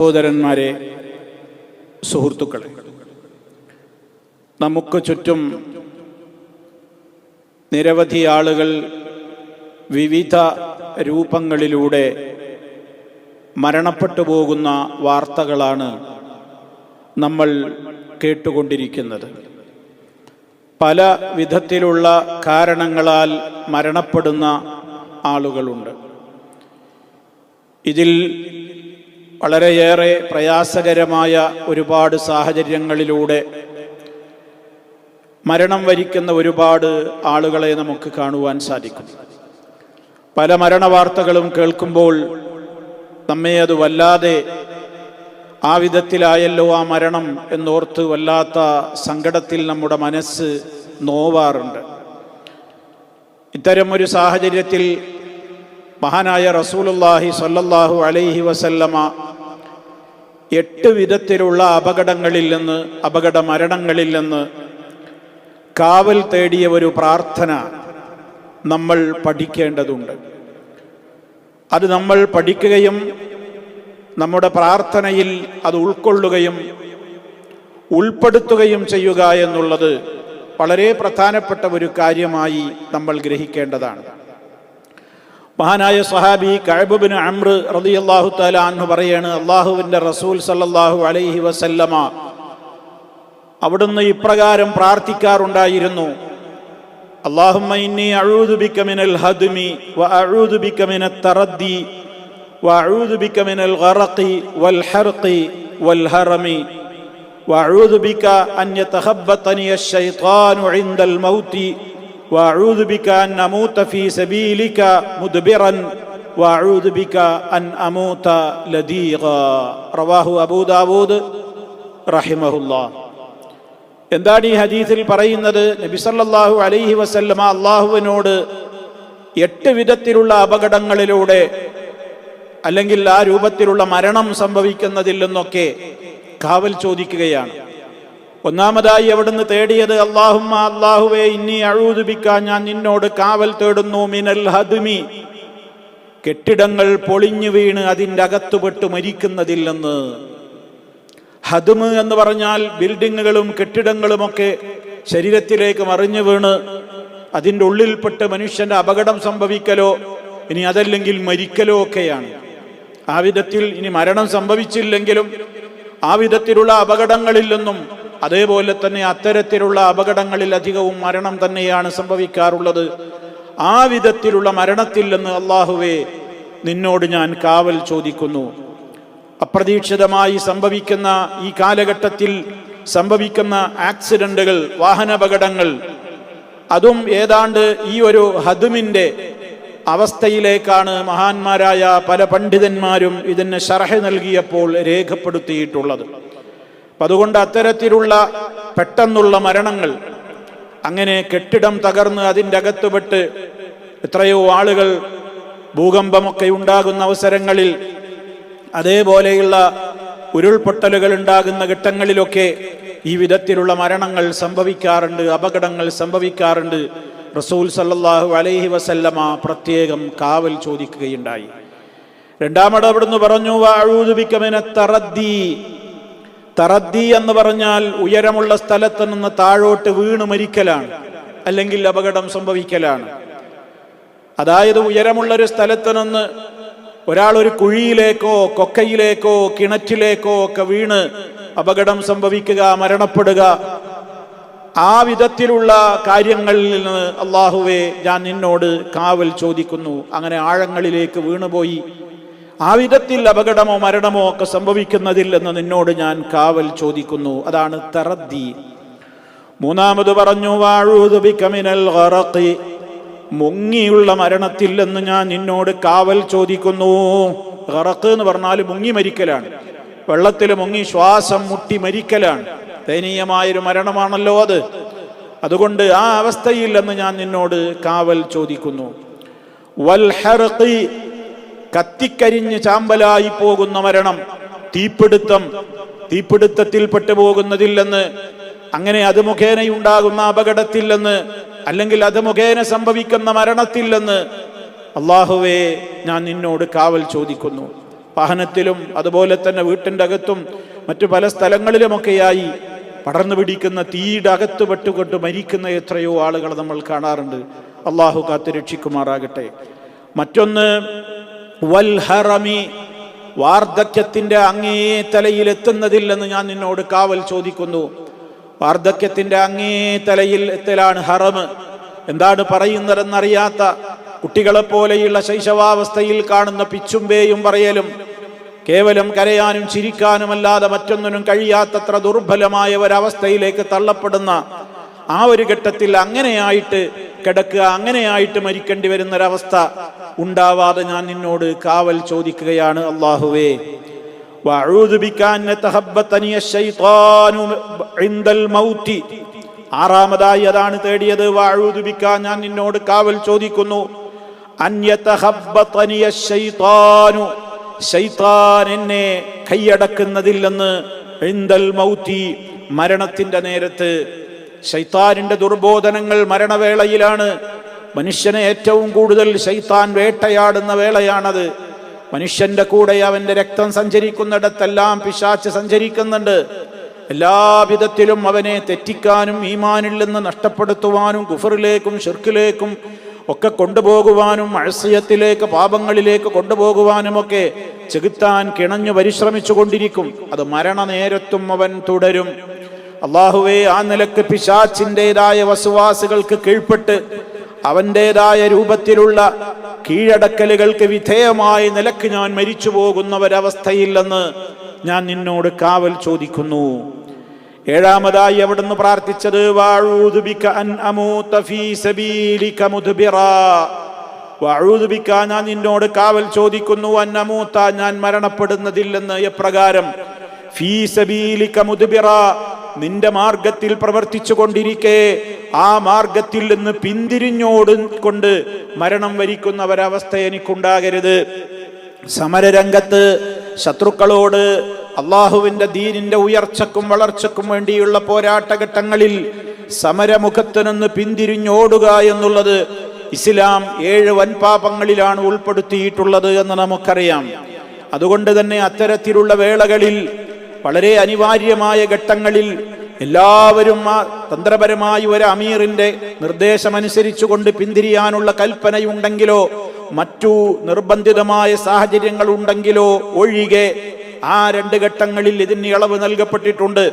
സഹോദരന്മാരെ സുഹൃത്തുക്കളെ നമുക്ക് ചുറ്റും നിരവധി ആളുകൾ വിവിധ രൂപങ്ങളിലൂടെ മരണപ്പെട്ടു പോകുന്ന വാർത്തകളാണ് നമ്മൾ കേട്ടുകൊണ്ടിരിക്കുന്നത്. പല വിധത്തിലുള്ള കാരണങ്ങളാൽ മരണപ്പെടുന്ന ആളുകളുണ്ട്. ഇതിൽ വളരെയേറെ പ്രയാസകരമായ ഒരുപാട് സാഹചര്യങ്ങളിലൂടെ മരണം വരിക്കുന്ന ഒരുപാട് ആളുകളെ നമുക്ക് കാണുവാൻ സാധിക്കും. പല മരണവാർത്തകളും കേൾക്കുമ്പോൾ നമ്മെ അത് വല്ലാതെ ആ വിധത്തിലായല്ലോ ആ മരണം എന്നോർത്ത് വല്ലാത്ത സങ്കടത്തിൽ നമ്മുടെ മനസ്സ് നോവാറുണ്ട്. ഇത്തരം ഒരു സാഹചര്യത്തിൽ മഹാനായ റസൂലുല്ലാഹി സല്ലല്ലാഹു അലൈഹി വസല്ലമ എട്ട് വിധത്തിലുള്ള അപകടങ്ങളിൽ നിന്ന് അപകട മരണങ്ങളിൽ നിന്ന് കാവൽ തേടിയ ഒരു പ്രാർത്ഥന നമ്മൾ പഠിക്കേണ്ടതുണ്ട്. അത് നമ്മൾ പഠിക്കുകയും നമ്മുടെ പ്രാർത്ഥനയിൽ അത് ഉൾക്കൊള്ളുകയും ഉൾപ്പെടുത്തുകയും ചെയ്യുക എന്നുള്ളത് വളരെ പ്രധാനപ്പെട്ട ഒരു കാര്യമായി നമ്മൾ ഗ്രഹിക്കേണ്ടതാണ്. മഹാനായ സഹാബി കഴബുബിൻ അമ്ര റതി അള്ളാഹു താല അന്നു പറയാണ് അള്ളാഹുവിന്റെ റസൂൽ സല്ലാഹു അലൈഹി വസല്ലമ അവിടുന്ന് ഇപ്രകാരം പ്രാർത്ഥിക്കാറുണ്ടായിരുന്നു. അള്ളാഹുമ്മ ഇന്നി മിനൽ ഹദ്മി വ വ മിനൽ വൽ വൽ വ അൻ ഇൻദൽ മൗതി وأعوذ بك أن أموت في سبيلك مدبرا وأعوذ بك أن أموت لديغا رواه أبو داود رحمه الله എന്താണ് ഈ ഹദീസിൽ പറയുന്നത് നബിസല്ലാഹു അലൈഹി വസല്ലമ അള്ളാഹുവിനോട് എട്ട് വിധത്തിലുള്ള അപകടങ്ങളിലൂടെ അല്ലെങ്കിൽ ആ രൂപത്തിലുള്ള മരണം സംഭവിക്കുന്നതിൽ നിന്നൊക്കെ കാവൽ ചോദിക്കുകയാണ് ഒന്നാമതായി അവിടുന്ന് തേടിയത് അള്ളാഹുമ്മ അള്ളാഹുവേ ഇനി അഴൂതുപിക്കാൻ ഞാൻ നിന്നോട് കാവൽ തേടുന്നു മിനൽ ഹദ്മി. കെട്ടിടങ്ങൾ പൊളിഞ്ഞു വീണ് അതിന്റെ അകത്തുപെട്ട് മരിക്കുന്നതില്ലെന്ന്. ഹദുമ് എന്ന് പറഞ്ഞാൽ ബിൽഡിങ്ങുകളും കെട്ടിടങ്ങളുമൊക്കെ ശരീരത്തിലേക്ക് മറിഞ്ഞു വീണ് അതിന്റെ ഉള്ളിൽപ്പെട്ട് മനുഷ്യന്റെ അപകടം സംഭവിക്കലോ ഇനി അതല്ലെങ്കിൽ മരിക്കലോ ഒക്കെയാണ്. ആ വിധത്തിൽ ഇനി മരണം സംഭവിച്ചില്ലെങ്കിലും ആ വിധത്തിലുള്ള അപകടങ്ങളിൽ നിന്നും അതേപോലെ തന്നെ അത്തരത്തിലുള്ള അപകടങ്ങളിൽ അധികവും മരണം തന്നെയാണ് സംഭവിക്കാറുള്ളത്. ആ വിധത്തിലുള്ള മരണത്തിൽ നിന്ന് അള്ളാഹുവേ നിന്നോട് ഞാൻ കാവൽ ചോദിക്കുന്നു. അപ്രതീക്ഷിതമായി സംഭവിക്കുന്ന ഈ കാലഘട്ടത്തിൽ സംഭവിക്കുന്ന ആക്സിഡന്റുകൾ വാഹനാപകടങ്ങൾ അതും ഏതാണ്ട് ഈ ഒരു ഹദുമിന്റെ അവസ്ഥയിലേക്കാണ് മഹാന്മാരായ പല പണ്ഡിതന്മാരും ഇതിന് ഷർഹ നൽകിയപ്പോൾ രേഖപ്പെടുത്തിയിട്ടുള്ളത്. അപ്പം അതുകൊണ്ട് അത്തരത്തിലുള്ള പെട്ടെന്നുള്ള മരണങ്ങൾ അങ്ങനെ കെട്ടിടം തകർന്ന് അതിന്റെ അകത്തുപെട്ട് എത്രയോ ആളുകൾ ഭൂകമ്പമൊക്കെ ഉണ്ടാകുന്ന അവസരങ്ങളിൽ അതേപോലെയുള്ള ഉരുൾപൊട്ടലുകൾ ഉണ്ടാകുന്ന ഘട്ടങ്ങളിലൊക്കെ ഈ വിധത്തിലുള്ള മരണങ്ങൾ സംഭവിക്കാറുണ്ട് അപകടങ്ങൾ സംഭവിക്കാറുണ്ട്. റസൂൽ സല്ലാഹു അലൈഹി വസല്ലമ പ്രത്യേകം കാവൽ ചോദിക്കുകയുണ്ടായി. രണ്ടാമത് അവിടുന്ന് പറഞ്ഞു വാഴൂതുബിക്കമിന തറദ്ദി. തറദ്ദി എന്ന് പറഞ്ഞാൽ ഉയരമുള്ള സ്ഥലത്ത് നിന്ന് താഴോട്ട് വീണ് മരിക്കലാണ് അല്ലെങ്കിൽ അപകടം സംഭവിക്കലാണ്. അതായത് ഉയരമുള്ള ഒരു സ്ഥലത്ത് നിന്ന് ഒരാൾ ഒരു കുഴിയിലേക്കോ കൊക്കയിലേക്കോ കിണറ്റിലേക്കോ ഒക്കെ വീണ് അപകടം സംഭവിക്കുക മരണപ്പെടുക ആ വിധത്തിലുള്ള കാര്യങ്ങളിൽ നിന്ന് അള്ളാഹുവെ ഞാൻ നിന്നോട് കാവൽ ചോദിക്കുന്നു. അങ്ങനെ ആഴങ്ങളിലേക്ക് വീണുപോയി. ആ വിധത്തിൽ അപകടമോ മരണമോ ഒക്കെ സംഭവിക്കുന്നതിൽ എന്ന് നിന്നോട് ഞാൻ കാവൽ ചോദിക്കുന്നു. അതാണ് തറദ്ദി. മൂന്നാമത് പറഞ്ഞു വാഴൂതുബിക്കമിനൽ മുങ്ങിയുള്ള മരണത്തിൽ എന്ന് ഞാൻ നിന്നോട് കാവൽ ചോദിക്കുന്നു. ഹറക്ക് എന്ന് പറഞ്ഞാൽ മുങ്ങി മരിക്കലാണ്. വെള്ളത്തിൽ മുങ്ങി ശ്വാസം മുട്ടി മരിക്കലാണ്. ദയനീയമായൊരു മരണമാണല്ലോ അത്. അതുകൊണ്ട് ആ അവസ്ഥയിൽ എന്ന് ഞാൻ നിന്നോട് കാവൽ ചോദിക്കുന്നു. വൽഹർഖി കത്തിക്കരിഞ്ഞ് ചാമ്പലായി പോകുന്ന മരണം തീപിടുത്തം തീപിടുത്തത്തിൽ പെട്ടുപോകുന്നതില്ലെന്ന് അങ്ങനെ അത് മുഖേനയുണ്ടാകുന്ന അപകടത്തില്ലെന്ന് അല്ലെങ്കിൽ അത് മുഖേന സംഭവിക്കുന്ന മരണത്തില്ലെന്ന് അള്ളാഹുവേ ഞാൻ നിന്നോട് കാവൽ ചോദിക്കുന്നു. വാഹനത്തിലും അതുപോലെ തന്നെ വീട്ടിന്റെ അകത്തും മറ്റു പല സ്ഥലങ്ങളിലുമൊക്കെയായി പടർന്നു പിടിക്കുന്ന തീയുടെ അകത്ത് പെട്ടുകൊണ്ട് മരിക്കുന്ന എത്രയോ ആളുകൾ നമ്മൾ കാണാറുണ്ട്. അള്ളാഹു കാത്ത് രക്ഷിക്കുമാറാകട്ടെ മറ്റൊന്ന് വൽഹറമി വാർദ്ധക്യത്തിന്റെ അങ്ങേ തലയിൽ എത്തുന്നതില്ലെന്ന് ഞാൻ നിന്നോട് കാവൽ ചോദിക്കുന്നു. വാർദ്ധക്യത്തിന്റെ അങ്ങേ തലയിൽ എത്തലാണ് ഹറമ് എന്താണ് പറയുന്നതെന്നറിയാത്ത കുട്ടികളെ പോലെയുള്ള ശൈശവാവസ്ഥയിൽ കാണുന്ന പിച്ചുമ്പേയും പറയലും കേവലം കരയാനും ചിരിക്കാനുമല്ലാതെ മറ്റൊന്നിനും കഴിയാത്തത്ര ദുർബലമായ ഒരവസ്ഥയിലേക്ക് തള്ളപ്പെടുന്ന ആ ഒരു ഘട്ടത്തിൽ അങ്ങനെയായിട്ട് കിടക്കുക അങ്ങനെയായിട്ട് മരിക്കേണ്ടി വരുന്നൊരവസ്ഥ ഉണ്ടാവാതെ ഞാൻ നിന്നോട് കാവൽ ചോദിക്കുകയാണ് അള്ളാഹുവേ ആറാമതായി അതാണ് തേടിയത്. വാഴുതുപിക്കാൻ ഞാൻ നിന്നോട് കാവൽ ചോദിക്കുന്നു. എന്നെ കൈയടക്കുന്നതില്ലെന്ന് മരണത്തിന്റെ നേരത്ത് ശൈത്താനിന്റെ ദുർബോധനങ്ങൾ മരണവേളയിലാണ്. മനുഷ്യനെ ഏറ്റവും കൂടുതൽ ശൈത്താൻ വേട്ടയാടുന്ന വേളയാണത്. മനുഷ്യന്റെ കൂടെ അവന്റെ രക്തം സഞ്ചരിക്കുന്നിടത്തെല്ലാം പിശാച്ച് സഞ്ചരിക്കുന്നുണ്ട്. എല്ലാവിധത്തിലും അവനെ തെറ്റിക്കാനും ഈമാനിൽ നിന്ന് നഷ്ടപ്പെടുത്തുവാനും കുഫറിലേക്കും ഷിർക്കിലേക്കും ഒക്കെ കൊണ്ടുപോകുവാനും അഴസ്യത്തിലേക്ക് പാപങ്ങളിലേക്ക് കൊണ്ടുപോകുവാനുമൊക്കെ ചെകുത്താൻ കിണഞ്ഞു പരിശ്രമിച്ചു കൊണ്ടിരിക്കും അത് മരണനേരത്തും അവൻ തുടരും. അള്ളാഹുവെ ആ നിലയ്ക്ക് പിശാച്ചിന്റെതായ വസുവാസുകൾക്ക് കീഴ്പ്പെട്ട് അവന്റെതായ രൂപത്തിലുള്ള കീഴടക്കലുകൾക്ക് വിധേയമായ നിലയ്ക്ക് ഞാൻ മരിച്ചു പോകുന്ന ഒരവസ്ഥയില്ലെന്ന് ഞാൻ നിന്നോട് കാവൽ ചോദിക്കുന്നു. ഏഴാമതായി അവിടുന്ന് പ്രാർത്ഥിച്ചത് ഞാൻ നിന്നോട് കാവൽ ചോദിക്കുന്നു അന്നമൂത്ത ഞാൻ മരണപ്പെടുന്നതില്ലെന്ന്. എപ്രകാരം ഫീ സബീലിക മുദ്ബിറാ. നിന്റെ മാർഗത്തിൽ പ്രവർത്തിച്ചു കൊണ്ടിരിക്കെ. ആ മാർഗത്തിൽ നിന്ന് പിന്തിരിഞ്ഞോട് കൊണ്ട് മരണം വരിക്കുന്ന ഒരവസ്ഥ എനിക്കുണ്ടാകരുത്. സമരരംഗത്ത് ശത്രുക്കളോട് അള്ളാഹുവിന്റെ ദീനിന്റെ ഉയർച്ചക്കും വളർച്ചക്കും വേണ്ടിയുള്ള പോരാട്ടഘട്ടങ്ങളിൽ സമരമുഖത്ത് നിന്ന് പിന്തിരിഞ്ഞോടുക എന്നുള്ളത് ഇസ്ലാം ഏഴ് വൻപാപങ്ങളിലാണ് ഉൾപ്പെടുത്തിയിട്ടുള്ളത് എന്ന് നമുക്കറിയാം. അതുകൊണ്ട് തന്നെ അത്തരത്തിലുള്ള വേളകളിൽ വളരെ അനിവാര്യമായ ഘട്ടങ്ങളിൽ എല്ലാവരും ആ തന്ത്രപരമായി ഒരു അമീറിന്റെ നിർദ്ദേശമനുസരിച്ചുകൊണ്ട് പിന്തിരിയാനുള്ള കൽപ്പനയുണ്ടെങ്കിലോ മറ്റു നിർബന്ധിതമായ സാഹചര്യങ്ങൾ ഉണ്ടെങ്കിലോ ഒഴികെ ആ രണ്ട് ഘട്ടങ്ങളിൽ ഇതിന് ഇളവ് നൽകപ്പെട്ടിട്ടുണ്ട്.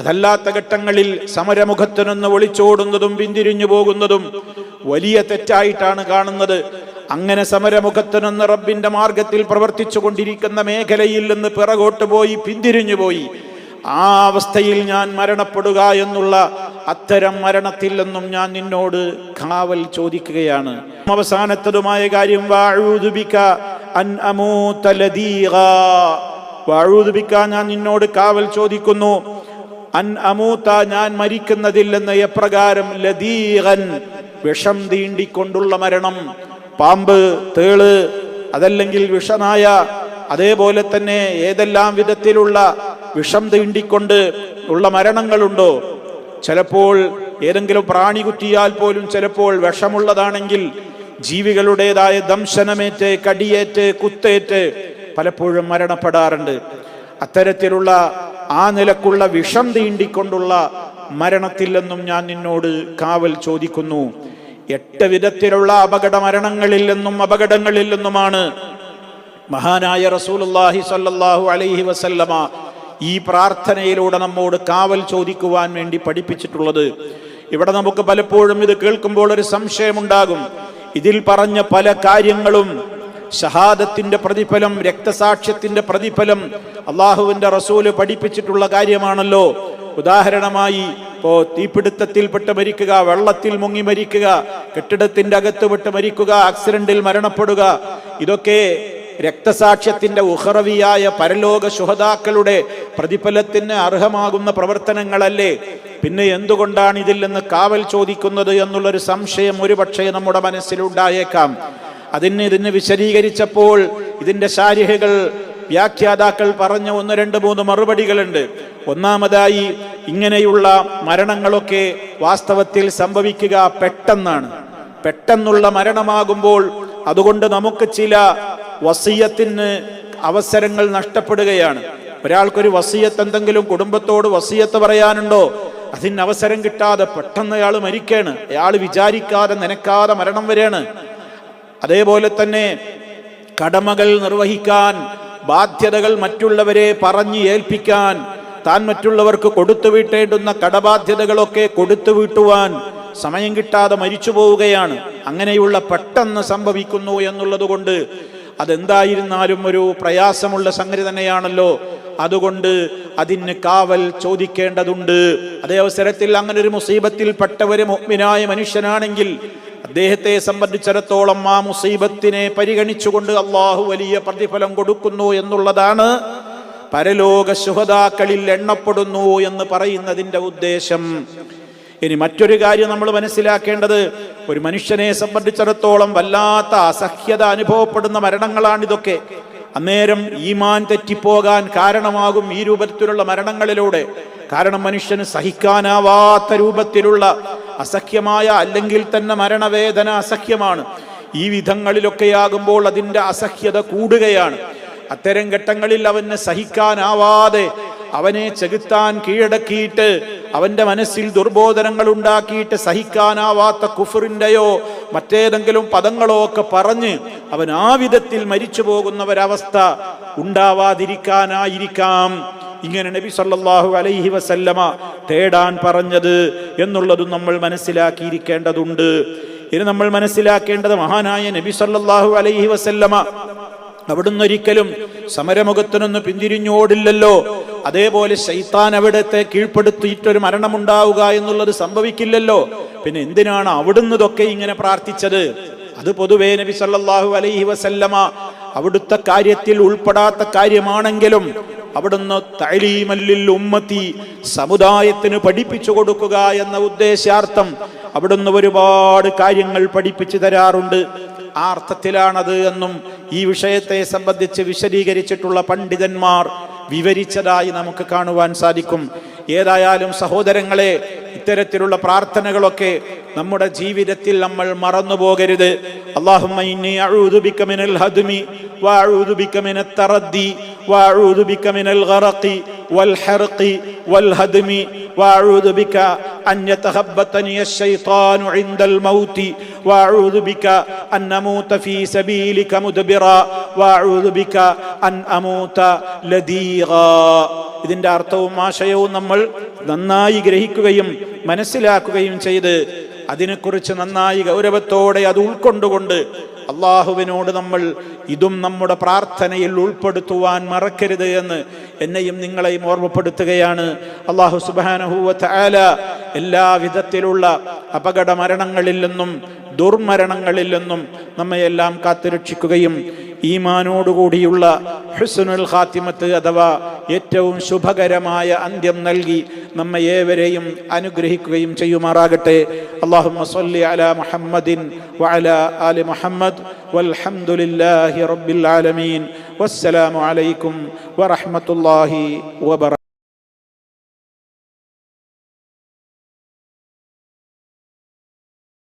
അതല്ലാത്ത ഘട്ടങ്ങളിൽ സമരമുഖത്തുനിന്ന് ഒളിച്ചോടുന്നതും പിന്തിരിഞ്ഞു പോകുന്നതും വലിയ തെറ്റായിട്ടാണ് കാണുന്നത്. അങ്ങനെ സമരമുഖത്ത് നിന്ന് റബ്ബിന്റെ മാർഗത്തിൽ പ്രവർത്തിച്ചു കൊണ്ടിരിക്കുന്ന മേഖലയിൽ നിന്ന് പിറകോട്ട് പോയി പിന്തിരിഞ്ഞു പോയി. ആ അവസ്ഥയിൽ ഞാൻ മരണപ്പെടുക എന്നുള്ള അത്തരം മരണത്തിൽ നിന്നും ഞാൻ നിന്നോട് കാവൽ ചോദിക്കുകയാണ്. അവസാനത്തതുമായ കാര്യം വാഴൂതുബിക്ക അൻ ഞാൻ നിന്നോട് കാവൽ ചോദിക്കുന്നു. അൻ അമൂത്ത ഞാൻ മരിക്കുന്നതില്ലെന്ന് എപ്രകാരം ലദീഗൻ വിഷം തീണ്ടിക്കൊണ്ടുള്ള മരണം. പാമ്പ് തേൾ അതല്ലെങ്കിൽ വിഷനായ അതേപോലെ തന്നെ ഏതെല്ലാം വിധത്തിലുള്ള വിഷം തീണ്ടിക്കൊണ്ട് ഉള്ള മരണങ്ങളുണ്ടോ? ചിലപ്പോൾ ഏതെങ്കിലും പ്രാണി കുത്തിയാൽ പോലും ചിലപ്പോൾ വിഷമുള്ളതാണെങ്കിൽ ജീവികളുടേതായ ദംശനമേറ്റ് കടിയേറ്റ് കുത്തേറ്റ് പലപ്പോഴും മരണപ്പെടാറുണ്ട്. അത്തരത്തിലുള്ള ആ നിലക്കുള്ള വിഷം തീണ്ടിക്കൊണ്ടുള്ള മരണത്തിൽ നിന്നും ഞാൻ നിന്നോട് കാവൽ ചോദിക്കുന്നു. എട്ട് വിധത്തിലുള്ള അപകട മരണങ്ങളിൽ നിന്നും അപകടങ്ങളിൽ നിന്നുമാണ് മഹാനായ റസൂലുള്ളാഹി സല്ലാഹു അലൈഹി വസല്ലമ ഈ പ്രാർത്ഥനയിലൂടെ നമ്മോട് കാവൽ ചോദിക്കുവാൻ വേണ്ടി പഠിപ്പിച്ചിട്ടുള്ളത്. ഇവിടെ നമുക്ക് പലപ്പോഴും ഇത് കേൾക്കുമ്പോൾ ഒരു സംശയമുണ്ടാകും. ഇതിൽ പറഞ്ഞ പല കാര്യങ്ങളും ഷഹാദത്തിന്റെ പ്രതിഫലം രക്തസാക്ഷ്യത്തിന്റെ പ്രതിഫലം അള്ളാഹുവിന്റെ റസൂൽ പഠിപ്പിച്ചിട്ടുള്ള കാര്യമാണല്ലോ. ഉദാഹരണമായി ഇപ്പോ തീപിടുത്തത്തിൽപ്പെട്ട് മരിക്കുക വെള്ളത്തിൽ മുങ്ങി മരിക്കുക കെട്ടിടത്തിന്റെ അകത്ത് വിട്ട് മരിക്കുക ആക്സിഡന്റിൽ മരണപ്പെടുക ഇതൊക്കെ രക്തസാക്ഷ്യത്തിന്റെ ഉഹറവിയായ പരലോക ശുഹതാക്കളുടെ പ്രതിഫലത്തിന് അർഹമാകുന്ന പ്രവർത്തനങ്ങളല്ലേ? പിന്നെ എന്തുകൊണ്ടാണ് ഇതിൽ നിന്ന് കാവൽ ചോദിക്കുന്നത് എന്നുള്ളൊരു സംശയം ഒരുപക്ഷെ നമ്മുടെ മനസ്സിലുണ്ടായേക്കാം. അതിന് ഇതിന് വിശദീകരിച്ചപ്പോൾ ഇതിന്റെ ശാരിഹകൾ വ്യാഖ്യാതാക്കൾ പറഞ്ഞ ഒന്ന് രണ്ട് മൂന്ന് മറുപടികളുണ്ട്. ഒന്നാമതായി ഇങ്ങനെയുള്ള മരണങ്ങളൊക്കെ വാസ്തവത്തിൽ സംഭവിക്കുക പെട്ടെന്നാണ്. പെട്ടെന്നുള്ള മരണമാകുമ്പോൾ അതുകൊണ്ട് നമുക്ക് ചില വസീയത്തിന് അവസരങ്ങൾ നഷ്ടപ്പെടുകയാണ്. ഒരാൾക്കൊരു വസീയത്ത് എന്തെങ്കിലും കുടുംബത്തോട് വസീയത്ത് പറയാനുണ്ടോ? അതിന് അവസരം കിട്ടാതെ പെട്ടെന്ന് അയാൾ മരിക്കാണ്. അയാൾ വിചാരിക്കാതെ നനക്കാതെ മരണം വരെയാണ്. അതേപോലെ തന്നെ കടമകൾ നിർവഹിക്കാൻ ബാധ്യതകൾ മറ്റുള്ളവരെ പറഞ്ഞു ഏൽപ്പിക്കാൻ താൻ മറ്റുള്ളവർക്ക് കൊടുത്തു വിട്ടേണ്ടുന്ന കടബാധ്യതകളൊക്കെ കൊടുത്തു വീട്ടുവാൻ സമയം കിട്ടാതെ മരിച്ചു പോവുകയാണ്. അങ്ങനെയുള്ള പെട്ടെന്ന് സംഭവിക്കുന്നു എന്നുള്ളത് കൊണ്ട് അതെന്തായിരുന്നാലും ഒരു പ്രയാസമുള്ള സംഗതി തന്നെയാണല്ലോ. അതുകൊണ്ട് അതിന് കാവൽ ചോദിക്കേണ്ടതുണ്ട്. അതേ അവസരത്തിൽ അങ്ങനെ ഒരു മുസീബത്തിൽ പെട്ടവര് മുഗ്മിനായ മനുഷ്യനാണെങ്കിൽ അദ്ദേഹത്തെ സംബന്ധിച്ചിടത്തോളം ആ മുസീബത്തിനെ പരിഗണിച്ചുകൊണ്ട് അള്ളാഹു വലിയ പ്രതിഫലം കൊടുക്കുന്നു എന്നുള്ളതാണ്. പരലോക ശുഹതാക്കളിൽ എണ്ണപ്പെടുന്നു എന്ന് പറയുന്നതിന്റെ ഉദ്ദേശം. ഇനി മറ്റൊരു കാര്യം നമ്മൾ മനസ്സിലാക്കേണ്ടത്. ഒരു മനുഷ്യനെ സംബന്ധിച്ചിടത്തോളം വല്ലാത്ത അസഹ്യത അനുഭവപ്പെടുന്ന മരണങ്ങളാണിതൊക്കെ. അന്നേരം ഈമാൻ തെറ്റിപ്പോകാൻ കാരണമാകും ഈ രൂപത്തിലുള്ള മരണങ്ങളിലൂടെ. കാരണം മനുഷ്യന് സഹിക്കാനാവാത്ത രൂപത്തിലുള്ള അസഹ്യമായ അല്ലെങ്കിൽ തന്നെ മരണവേദന അസഖ്യമാണ്. ഈ വിധങ്ങളിലൊക്കെയാകുമ്പോൾ അതിന്റെ അസഹ്യത കൂടുകയാണ്. അത്തരം ഘട്ടങ്ങളിൽ അവന് സഹിക്കാനാവാതെ അവനെ ചെകുത്താൻ കീഴടക്കിയിട്ട് അവന്റെ മനസ്സിൽ ദുർബോധനങ്ങൾ ഉണ്ടാക്കിയിട്ട് സഹിക്കാനാവാത്ത കുഫറിന്റെയോ മറ്റേതെങ്കിലും പദങ്ങളോ ഒക്കെ പറഞ്ഞ് അവൻ ആ വിധത്തിൽ മരിച്ചു പോകുന്ന ഒരവസ്ഥ ഉണ്ടാവാതിരിക്കാനായിരിക്കാം. ഇങ്ങനെ നബി സല്ലാഹു അലൈഹി വസല്ലമ തേടാൻ പറഞ്ഞത് എന്നുള്ളതും നമ്മൾ മനസ്സിലാക്കിയിരിക്കേണ്ടതുണ്ട്. ഇനി നമ്മൾ മനസ്സിലാക്കേണ്ടത് മഹാനായ നബി സല്ലാഹു അലൈഹി വസല്ലമ അവിടുന്ന് ഒരിക്കലും സമരമുഖത്തിനൊന്ന് പിന്തിരിഞ്ഞോടില്ലല്ലോ അതേപോലെ ശൈത്താൻ അവിടത്തെ കീഴ്പ്പെടുത്തിയിട്ടൊരു മരണമുണ്ടാവുക എന്നുള്ളത് സംഭവിക്കില്ലല്ലോ. പിന്നെ എന്തിനാണ് അവിടുന്ന് ഇതൊക്കെ ഇങ്ങനെ പ്രാർത്ഥിച്ചത്? അത് പൊതുവേ നബി സല്ലാഹു അലൈഹി വസല്ലമ അവിടുത്തെ കാര്യത്തിൽ ഉൾപ്പെടാത്ത കാര്യമാണെങ്കിലും അവിടുന്ന് തൈലീമല്ലിൽ ഉമ്മത്തി സമുദായത്തിന് പഠിപ്പിച്ചു കൊടുക്കുക എന്ന ഉദ്ദേശാർത്ഥം അവിടുന്ന് ഒരുപാട് കാര്യങ്ങൾ പഠിപ്പിച്ചു തരാറുണ്ട്. ആ അർത്ഥത്തിലാണത് എന്നും ഈ വിഷയത്തെ സംബന്ധിച്ച് വിശദീകരിച്ചിട്ടുള്ള പണ്ഡിതന്മാർ വിവരിച്ചതായി നമുക്ക് കാണുവാൻ സാധിക്കും. ഏതായാലും സഹോദരങ്ങളെ ഇത്തരത്തിലുള്ള പ്രാർത്ഥനകളൊക്കെ നമ്മുടെ ജീവിതത്തിൽ നമ്മൾ മറന്നു പോകരുത് അള്ളാഹുബിക്കമിനൽ وأعوذ بك من التردي وأعوذ بك من الغرق والحرق والهدم وأعوذ بك أن يتخبطني الشيطان عند الموت وأعوذ بك أن أموت في سبيلك مدبرا وأعوذ بك أن أموت لديغا ഇതിന്റെ അർത്ഥവും ആശയവും നമ്മൾ നന്നായി ഗ്രഹിക്കുകയും മനസ്സിലാക്കുകയും ചെയ്ത് അതിനെക്കുറിച്ച് നന്നായി ഗൗരവത്തോടെ അത് ഉൾക്കൊണ്ടുകൊണ്ട് അള്ളാഹുവിനോട് നമ്മൾ ഇതും നമ്മുടെ പ്രാർത്ഥനയിൽ ഉൾപ്പെടുത്തുവാൻ മറക്കരുത് എന്ന് എന്നെയും നിങ്ങളെയും ഓർമ്മപ്പെടുത്തുകയാണ്. അള്ളാഹു സുബാനഹൂവത്ത് ആല എല്ലാ അപകട മരണങ്ങളിൽ നിന്നും ദുർമരണങ്ങളിൽ നിന്നും നമ്മയെല്ലാം കാത്തുരക്ഷിക്കുകയും ഈമാനോടുകൂടിയുള്ള ഹുസ്നുൽ ഖാത്തിമത്ത് അഥവാ ഏറ്റവും ശുഭകരമായ അന്ത്യം നൽകി നമ്മെ ഏവരെയും അനുഗ്രഹിക്കുകയും ചെയ്യുമാറാകട്ടെ. അള്ളാഹുമ്മ സ്വല്ലി അല മുഹമ്മദിൻ വഅല ആലി മുഹമ്മദ് വൽഹംദുലില്ലാഹി റബ്ബിൽ ആലമീൻ. വസ്സലാമു അലൈക്കും വറഹ്മത്തുള്ളാഹി വബറ